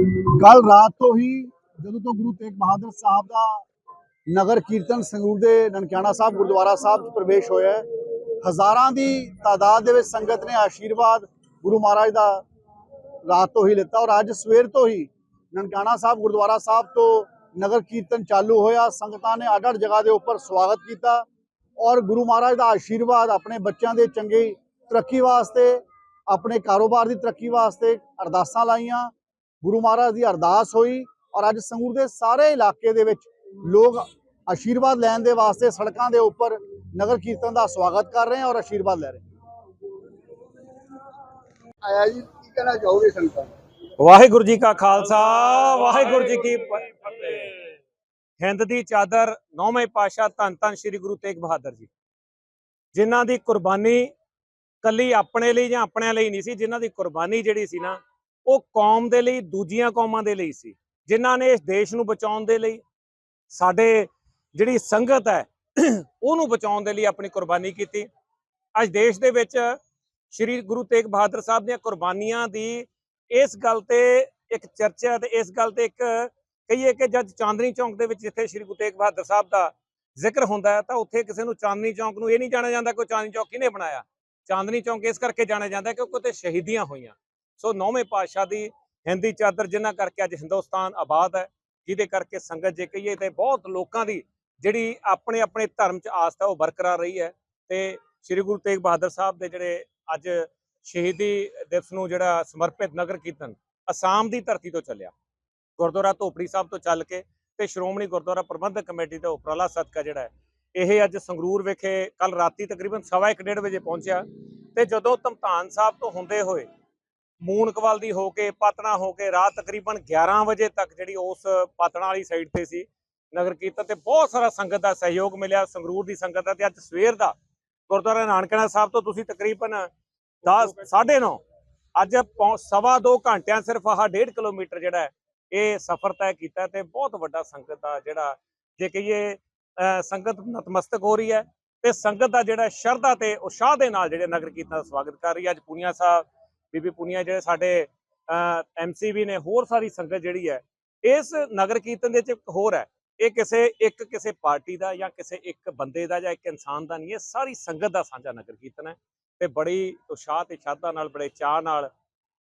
ਕੱਲ ਰਾਤ ਤੋਂ ਹੀ ਜਦੋਂ ਤੋਂ ਗੁਰੂ ਤੇਗ ਬਹਾਦਰ ਸਾਹਿਬ ਦਾ ਨਗਰ ਕੀਰਤਨ ਸੰਗਰੂਰ ਦੇ ਨਨਕਿਆਣਾ ਸਾਹਿਬ, ਗੁਰਦੁਆਰਾ ਸਾਹਿਬ 'ਚ ਪ੍ਰਵੇਸ਼ ਹੋਇਆ ਹੈ, ਹਜ਼ਾਰਾਂ ਦੀ ਤਾਦਾਦ ਦੇ ਵਿੱਚ ਸੰਗਤ ਨੇ ਆਸ਼ੀਰਵਾਦ ਗੁਰੂ ਮਹਾਰਾਜ ਦਾ ਰਾਤ ਤੋਂ ਹੀ ਲਿੱਤਾ ਔਰ ਅੱਜ ਸਵੇਰ ਤੋਂ ਹੀ ਨਨਕਾਣਾ ਸਾਹਿਬ, ਗੁਰਦੁਆਰਾ ਸਾਹਿਬ ਤੋਂ ਨਗਰ ਕੀਰਤਨ ਚਾਲੂ ਹੋਇਆ, ਸੰਗਤਾਂ ਨੇ ਅੱਡ-ਅੱਡ ਜਗ੍ਹਾ ਦੇ ਉੱਪਰ ਸਵਾਗਤ ਕੀਤਾ ਔਰ ਗੁਰੂ ਮਹਾਰਾਜ ਦਾ ਆਸ਼ੀਰਵਾਦ ਆਪਣੇ ਬੱਚਿਆਂ ਦੇ ਚੰਗੀ ਤਰੱਕੀ ਵਾਸਤੇ, ਆਪਣੇ ਕਾਰੋਬਾਰ ਦੀ ਤਰੱਕੀ ਵਾਸਤੇ ਅਰਦਾਸਾਂ ਲਾਈਆਂ ਗੁਰੂ ਮਹਾਰਾਜ ਦੀ ਅਰਦਾਸ ਹੋਈ ਔਰ ਅੱਜ ਸੰਗਰੂਰ ਦੇ ਸਾਰੇ ਇਲਾਕੇ ਦੇ ਵਿੱਚ ਲੋਕ ਆਸ਼ੀਰਵਾਦ ਲੈਣ ਦੇ ਵਾਸਤੇ ਸੜਕਾਂ ਦੇ ਉੱਪਰ ਨਗਰ ਕੀਰਤਨ ਦਾ ਸਵਾਗਤ ਕਰ ਰਹੇ ਹਨ ਔਰ ਆਸ਼ੀਰਵਾਦ ਲੈ ਰਹੇ ਹਨ ਆਇਆ ਜੀ ਕੀ ਕਹਿਣਾ ਚਾਹੋਗੇ ਸੰਗਤਾਂ ਨੂੰ? ਵਾਹਿਗੁਰੂ ਜੀ ਕਾ ਖਾਲਸਾ ਵਾਹਿਗੁਰੂ ਜੀ ਕੀ ਫਤਿਹ ਹਿੰਦ ਦੀ ਚਾਦਰ ਨੌਵੇਂ ਪਾਸ਼ਾ ਧੰਨ ਧੰਨ ਸ੍ਰੀ ਗੁਰੂ ਤੇਗ ਬਹਾਦਰ ਜੀ ਜਿਨ੍ਹਾਂ ਦੀ ਕੁਰਬਾਨੀ ਕੱਲੀ ਆਪਣੇ ਲਈ ਜਾਂ ਆਪਣਿਆਂ ਲਈ ਨਹੀਂ ਸੀ ਜਿਨ੍ਹਾਂ ਦੀ ਕੁਰਬਾਨੀ ਜਿਹੜੀ ਸੀ ਨਾ ਉਹ ਕੌਮ ਦੇ ਲਈ, ਦੂਜੀਆਂ ਕੌਮਾਂ ਦੇ ਲਈ ਸੀ, ਜਿਨ੍ਹਾਂ ਨੇ ਇਸ ਦੇਸ਼ ਨੂੰ ਬਚਾਉਣ ਦੇ ਲਈ, ਸਾਡੇ ਜਿਹੜੀ ਸੰਗਤ ਹੈ, ਉਹਨੂੰ ਬਚਾਉਣ ਦੇ ਲਈ ਆਪਣੀ ਕੁਰਬਾਨੀ ਕੀਤੀ। ਅੱਜ ਦੇਸ਼ ਦੇ ਵਿੱਚ ਸ੍ਰੀ ਗੁਰੂ ਤੇਗ ਬਹਾਦਰ ਸਾਹਿਬ ਦੀਆਂ ਕੁਰਬਾਨੀਆਂ ਦੀ ਇਸ ਗੱਲ ਤੇ ਇੱਕ ਚਰਚਾ ਤੇ ਇਸ ਗੱਲ ਤੇ ਇੱਕ ਕਹੀਏ ਕਿ ਜਦ ਚਾਂਦਨੀ ਚੌਂਕ ਦੇ ਵਿੱਚ ਜਿੱਥੇ ਸ੍ਰੀ ਗੁਰੂ ਤੇਗ ਬਹਾਦਰ ਸਾਹਿਬ ਦਾ ਜ਼ਿਕਰ ਹੁੰਦਾ ਹੈ, ਤਾਂ ਉੱਥੇ ਕਿਸੇ ਨੂੰ ਚਾਂਦਨੀ ਚੌਂਕ ਨੂੰ ਇਹ ਨਹੀਂ ਜਾਣਿਆ ਜਾਂਦਾ ਕਿ ਚਾਂਦਨੀ ਚੌਂਕ ਕਿਹਨੇ ਬਣਾਇਆ? ਚਾਂਦਨੀ ਚੌਂਕ ਇਸ ਕਰਕੇ ਜਾਣਿਆ ਜਾਂਦਾ ਕਿਉਂਕਿ ਉੱਥੇ ਸ਼ਹੀਦੀਆਂ ਹੋਈਆਂ। ਸੋ ਨੌਵੇਂ ਪਾਤਸ਼ਾਹ ਦੀ ਹਿੰਦੀ ਚਾਦਰ ਜਿਨ੍ਹਾਂ ਕਰਕੇ ਅੱਜ ਹਿੰਦੁਸਤਾਨ ਆਬਾਦ ਹੈ, ਜਿਹਦੇ ਕਰਕੇ ਸੰਗਤ ਜੇ ਕਹੀਏ ਤੇ ਬਹੁਤ ਲੋਕਾਂ ਦੀ ਜਿਹੜੀ ਆਪਣੇ ਆਪਣੇ ਧਰਮ 'ਚ ਆਸਥਾ ਉਹ ਬਰਕਰਾਰ ਰਹੀ ਹੈ ਤੇ ਸ੍ਰੀ ਗੁਰੂ ਤੇਗ ਬਹਾਦਰ ਸਾਹਿਬ ਦੇ ਜਿਹੜੇ ਅੱਜ ਸ਼ਹੀਦੀ ਦਿਵਸ ਨੂੰ ਜਿਹੜਾ ਸਮਰਪਿਤ ਨਗਰ ਕੀਰਤਨ ਅਸਾਮ ਦੀ ਧਰਤੀ ਤੋਂ ਚੱਲਿਆ, ਗੁਰਦੁਆਰਾ ਧੋਪੜੀ ਸਾਹਿਬ ਤੋਂ ਚੱਲ ਕੇ ਤੇ ਸ਼੍ਰੋਮਣੀ ਗੁਰਦੁਆਰਾ ਪ੍ਰਬੰਧਕ ਕਮੇਟੀ ਦਾ ਉਪਰਾਲਾ ਸਦਕਾ ਜਿਹੜਾ ਹੈ, ਇਹ ਅੱਜ ਸੰਗਰੂਰ ਵਿਖੇ ਕੱਲ ਰਾਤੀ ਤਕਰੀਬਨ 1:30 ਵਜੇ ਪਹੁੰਚਿਆ ਤੇ ਜਦੋਂ ਧਮਤਾਨ ਸਾਹਿਬ ਤੋਂ ਹੁੰਦੇ ਹੋਏ ਮੂਨਕਵਾਲ ਦੀ ਹੋ ਕੇ, ਪਾਤਣਾ ਹੋ ਕੇ ਰਾਤ ਤਕਰੀਬਨ 11 ਵਜੇ ਤੱਕ ਜਿਹੜੀ ਉਸ ਪਾਤਣਾ ਵਾਲੀ ਸਾਈਡ ਤੇ ਸੀ, ਨਗਰ ਕੀਰਤਨ ਤੇ ਬਹੁਤ ਸਾਰਾ ਸੰਗਤ ਦਾ ਸਹਿਯੋਗ ਮਿਲਿਆ, ਸੰਗਰੂਰ ਦੀ ਸੰਗਤ ਦਾ ਤੇ ਅੱਜ ਸਵੇਰ ਦਾ। ਗੁਰਦੁਆਰਾ ਨਾਨਕਣਾ ਸਾਹਿਬ ਤੋਂ ਤੁਸੀਂ ਤਕਰੀਬਨ 10 9:30 ਅੱਜ ਪੌਂ- ਸਵਾ ਦੋ ਘੰਟਿਆਂ ਸਿਰਫ ਆਹ 1.5 ਕਿਲੋਮੀਟਰ ਜਿਹੜਾ ਇਹ ਸਫ਼ਰ ਤੈਅ ਕੀਤਾ ਤੇ ਬਹੁਤ ਵੱਡਾ ਸੰਗਤ ਦਾ ਜਿਹੜਾ, ਜੇ ਕਹੀਏ ਅਹ ਸੰਗਤ ਨਤਮਸਤਕ ਹੋ ਰਹੀ ਹੈ ਤੇ ਸੰਗਤ ਦਾ ਜਿਹੜਾ ਸ਼ਰਧਾ ਤੇ ਉਤਸ਼ਾਹ ਦੇ ਨਾਲ ਜਿਹੜੇ ਨਗਰ ਕੀਰਤਨ ਦਾ ਸਵਾਗਤ ਕਰ ਰਹੀ ਹੈ। ਅੱਜ ਪੁਨੀਆ ਸਾਹਿਬ ਬੀਬੀ ਪੁਨੀਆ ਜਿਹੜੇ ਸਾਡੇ ਐਮਸੀਬੀ ਨੇ ਹੋਰ ਸਾਰੀ ਸੰਗਤ ਜਿਹੜੀ ਹੈ, ਇਸ ਨਗਰ ਕੀਰਤਨ ਦੇ ਵਿੱਚ ਹੋਰ ਹੈ, ਇਹ ਕਿਸੇ ਇੱਕ ਕਿਸੇ ਪਾਰਟੀ ਦਾ ਜਾਂ ਕਿਸੇ ਇੱਕ ਬੰਦੇ ਦਾ ਜਾਂ ਇੱਕ ਇਨਸਾਨ ਦਾ ਨਹੀਂ, ਇਹ ਸਾਰੀ ਸੰਗਤ ਦਾ ਸਾਂਝਾ ਨਗਰ ਕੀਰਤਨ ਹੈ ਤੇ ਬੜੀ ਉਤਸ਼ਾਹ ਤੇ ਸ਼ਰਧਾ ਨਾਲ, ਬੜੇ ਚਾਹ ਨਾਲ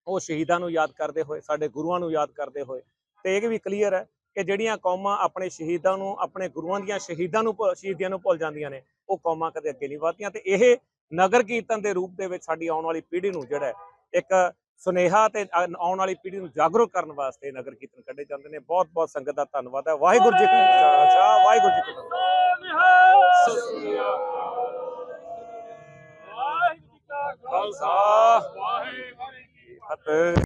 ਉਹ ਸ਼ਹੀਦਾਂ ਨੂੰ ਯਾਦ ਕਰਦੇ ਹੋਏ, ਸਾਡੇ ਗੁਰੂਆਂ ਨੂੰ ਯਾਦ ਕਰਦੇ ਹੋਏ, ਤੇ ਇਹ ਵੀ ਕਲੀਅਰ ਹੈ ਕਿ ਜਿਹੜੀਆਂ ਕੌਮਾਂ ਆਪਣੇ ਸ਼ਹੀਦਾਂ ਨੂੰ, ਆਪਣੇ ਗੁਰੂਆਂ ਦੀਆਂ ਸ਼ਹੀਦਾਂ ਨੂੰ ਭੁ- ਸ਼ਹੀਦੀਆਂ ਨੂੰ ਭੁੱਲ ਜਾਂਦੀਆਂ ਨੇ, ਉਹ ਕੌਮਾਂ ਕਦੇ ਅੱਗੇ ਨਹੀਂ ਵਧਦੀਆਂ ਤੇ ਇਹ ਨਗਰ ਕੀਰਤਨ ਦੇ ਰੂਪ ਦੇ ਵਿੱਚ ਸਾਡੀ ਆਉਣ ਵਾਲੀ ਪੀੜ੍ਹੀ ਨੂੰ ਜਿਹੜਾ ਇੱਕ ਸੁਨੇਹਾ ਤੇ ਆਉਣ ਵਾਲੀ ਪੀੜ੍ਹੀ ਨੂੰ ਜਾਗਰੂਕ ਕਰਨ ਵਾਸਤੇ ਨਗਰ ਕੀਰਤਨ ਕੱਢੇ ਜਾਂਦੇ ਨੇ। ਬਹੁਤ ਬਹੁਤ ਸੰਗਤ ਦਾ ਧੰਨਵਾਦ ਹੈ। ਵਾਹਿਗੁਰੂ ਜੀ ਕਾ ਖਾਲਸਾ। ਵਾਹਿਗੁਰੂ ਜੀ ਕੀ ਫਤਿਹ। ਸਤਿ ਸ੍ਰੀ ਅਕਾਲ। ਵਾਹਿਗੁਰੂ ਜੀ ਕਾ ਖਾਲਸਾ। ਵਾਹਿਗੁਰੂ ਜੀ ਕੀ ਫਤਿਹ।